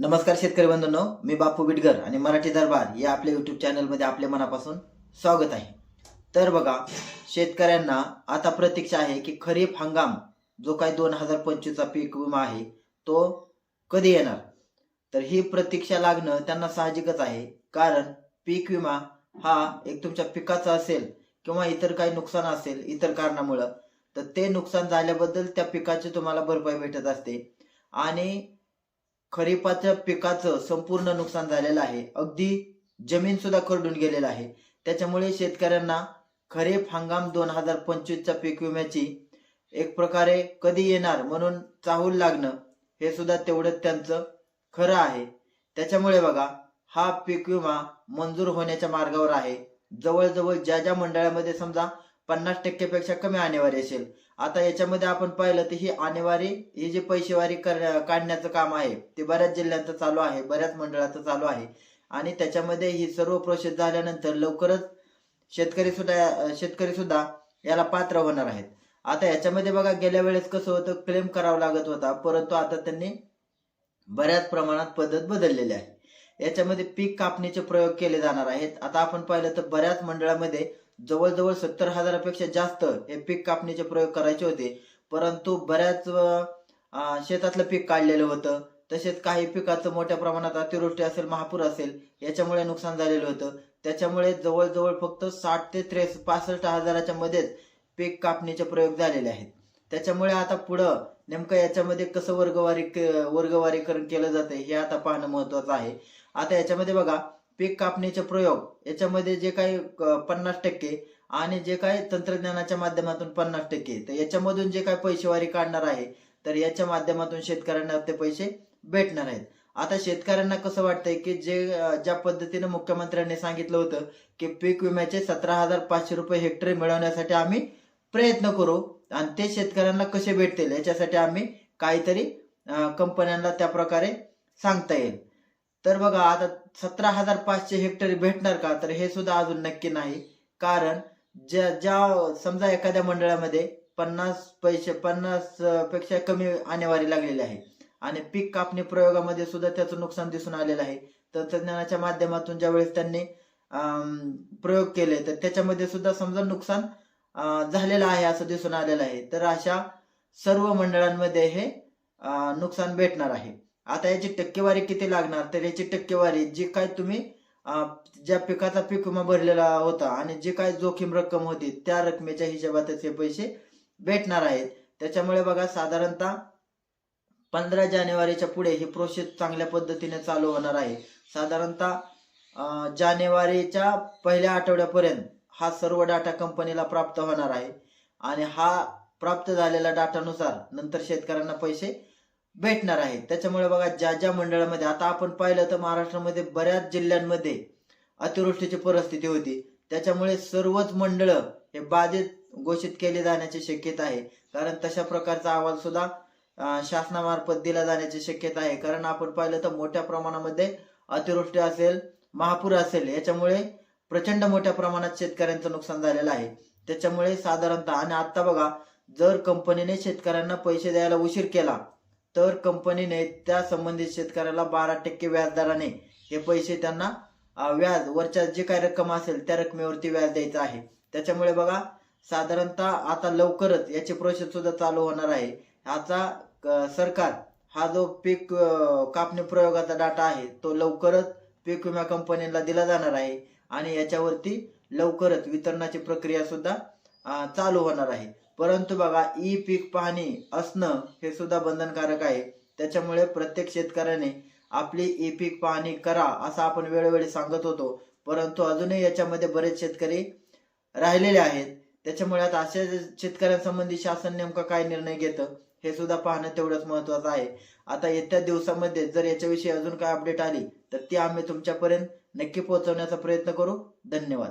नमस्कार शेतकरी बंधूंनो मी बापू बिटगर आणि मराठी दरबार या आपल्या युट्यूब चॅनलमध्ये आपल्या मनापासून स्वागत आहे. तर बघा शेतकऱ्यांना आता प्रतीक्षा आहे की खरीप हंगाम जो काही दोन हजार पंचवीसचा पीक विमा आहे तो कधी येणार? तर ही प्रतीक्षा लागणं त्यांना साहजिकच आहे कारण पीक विमा हा एक तुमच्या पिकाचा असेल किंवा इतर काही नुकसान असेल इतर कारणामुळं तर ते नुकसान झाल्याबद्दल त्या पिकाची तुम्हाला भरपाई भेटत असते. आणि खरीपाच्या पिकाचं संपूर्ण नुकसान झालेलं आहे. अगदी जमीन सुद्धा खरडून गेलेलं आहे. त्याच्यामुळे शेतकऱ्यांना खरीप हंगाम दोन हजार पंचवीसच्या पीक विम्याची एक प्रकारे कधी येणार म्हणून चाहूल लागणं हे सुद्धा तेवढंच त्यांचं खरं आहे. त्याच्यामुळे बघा हा पीक विमा मंजूर होण्याच्या मार्गावर आहे. जवळजवळ ज्या ज्या मंडळामध्ये समजा पन्नास टक्केपेक्षा कमी आणेवारी असेल. आता याच्यामध्ये आपण पाहिलं तर ही आणेवारी ही जी पैसेवारी कर काढण्याचं काम आहे ते बऱ्याच जिल्ह्यांचं चालू आहे बऱ्याच मंडळाचं चालू आहे. आणि त्याच्यामध्ये ही सर्व प्रोसेस झाल्यानंतर लवकरच शेतकरी सुद्धा शेतकरी सुद्धा याला पात्र होणार आहेत. आता याच्यामध्ये बघा गेल्या वेळेस कसं होतं क्लेम करावं लागत होता परंतु आता त्यांनी बऱ्याच प्रमाणात पद्धत बदललेली आहे. याच्यामध्ये पीक कापणीचे प्रयोग केले जाणार आहेत. आता आपण पाहिलं तर बऱ्याच मंडळामध्ये जवळजवळ सत्तर हजारापेक्षा जास्त हे पीक कापणीचे प्रयोग करायचे होते. परंतु बऱ्याच शेतातलं पीक काढलेलं होतं. तसेच काही पिकाचं मोठ्या प्रमाणात अतिवृष्टी असेल महापूर असेल याच्यामुळे नुकसान झालेलं होतं. त्याच्यामुळे जवळजवळ फक्त साठ ते त्रेस पासष्ट हजाराच्या मध्येच पीक कापणीचे प्रयोग झालेले आहेत. त्याच्यामुळे आता पुढं नेमकं याच्यामध्ये कसं वर्गवारी वर्गवारीकरण केलं जातं हे आता पाहणं महत्वाचं आहे. आता याच्यामध्ये बघा पीक कापणीचे प्रयोग याच्यामध्ये जे काही पन्नास टक्के आणि जे काही तंत्रज्ञानाच्या माध्यमातून पन्नास टक्के. तर याच्यामधून जे काही पैसेवारी काढणार आहे तर याच्या माध्यमातून शेतकऱ्यांना ते पैसे भेटणार आहेत. आता शेतकऱ्यांना कसं वाटतंय की जे ज्या पद्धतीने मुख्यमंत्र्यांनी सांगितलं होतं की पीक विम्याचे सतरा हजार पाचशे रुपये हेक्टरी मिळवण्यासाठी आम्ही प्रयत्न करू आणि ते शेतकऱ्यांना कसे भेटतील याच्यासाठी आम्ही काहीतरी कंपन्यांना त्या प्रकारे सांगता येईल. तर बघा आता सतरा हजार पाचशे हेक्टरी भेटणार का? तर हे सुद्धा अजून नक्की नाही. कारण ज्या ज्या समजा एखाद्या मंडळामध्ये पन्नास पैसे पन्नासपेक्षा कमी आणेवारी लागलेली आहे आणि पीक कापणी प्रयोगामध्ये सुद्धा त्याचं नुकसान दिसून आलेलं आहे तंत्रज्ञानाच्या माध्यमातून ज्यावेळेस त्यांनी प्रयोग केले तर त्याच्यामध्ये सुद्धा समजा नुकसान झालेलं आहे असं दिसून आलेलं आहे. तर अशा सर्व मंडळांमध्ये हे नुकसान भेटणार आहे. आता याची टक्केवारी किती लागणार? तर याची टक्केवारी जी काय तुम्ही ज्या पिकाचा पीक विमा भरलेला होता आणि जी काय जोखीम रक्कम होती त्या रकमेच्या हिशोबातच हे पैसे भेटणार आहेत. त्याच्यामुळे बघा साधारणतः पंधरा जानेवारीच्या पुढे ही प्रोसेस चांगल्या पद्धतीने चालू होणार आहे. साधारणतः जानेवारीच्या पहिल्या आठवड्यापर्यंत हा सर्व डाटा कंपनीला प्राप्त होणार आहे. आणि हा प्राप्त झालेल्या डाटानुसार नंतर शेतकऱ्यांना पैसे भेटणार आहे. त्याच्यामुळे बघा ज्या ज्या मंडळामध्ये आता आपण पाहिलं तर महाराष्ट्रामध्ये बऱ्याच जिल्ह्यांमध्ये अतिवृष्टीची परिस्थिती होती. त्याच्यामुळे सर्वच मंडळ हे बाधित घोषित केले जाण्याची शक्यता आहे. कारण तशा प्रकारचा अहवाल सुद्धा शासनामार्फत दिला जाण्याची शक्यता आहे. कारण आपण पाहिलं तर मोठ्या प्रमाणामध्ये अतिवृष्टी असेल महापूर असेल याच्यामुळे प्रचंड मोठ्या प्रमाणात शेतकऱ्यांचं नुकसान झालेलं आहे. त्याच्यामुळे साधारणतः आणि आता बघा जर कंपनीने शेतकऱ्यांना पैसे द्यायला उशीर केला तर कंपनीने त्या संबंधित शेतकऱ्याला बारा टक्के व्याजदराने हे पैसे त्यांना व्याज वरच्या जे काही रक्कम असेल त्या रकमेवरती व्याज द्यायचं आहे. त्याच्यामुळे बघा साधारणतः आता लवकरच याची प्रोसेस सुद्धा चालू होणार आहे. आता सरकार हा जो पीक कापणी प्रयोगाचा डाटा आहे तो लवकरच पीक विमा कंपनीला दिला जाणार आहे आणि याच्यावरती लवकरच वितरणाची प्रक्रिया सुद्धा चालू होणार आहे. परंतु बघा ई पीक पाहणी असणं हे सुद्धा बंधनकारक आहे. त्याच्यामुळे प्रत्येक शेतकऱ्याने आपली ई पीक पाहणी करा असं आपण वेळोवेळी सांगत होतो. परंतु अजूनही याच्यामध्ये बरेच शेतकरी राहिलेले आहेत. त्याच्यामुळे आता अशा शेतकऱ्यांसंबंधी शासन नेमका काय निर्णय घेतं हे सुद्धा पाहणं तेवढंच महत्वाचं आहे. आता येत्या दिवसामध्ये जर याच्याविषयी अजून काय अपडेट आली तर ती आम्ही तुमच्यापर्यंत नक्की पोहोचवण्याचा प्रयत्न करू. धन्यवाद.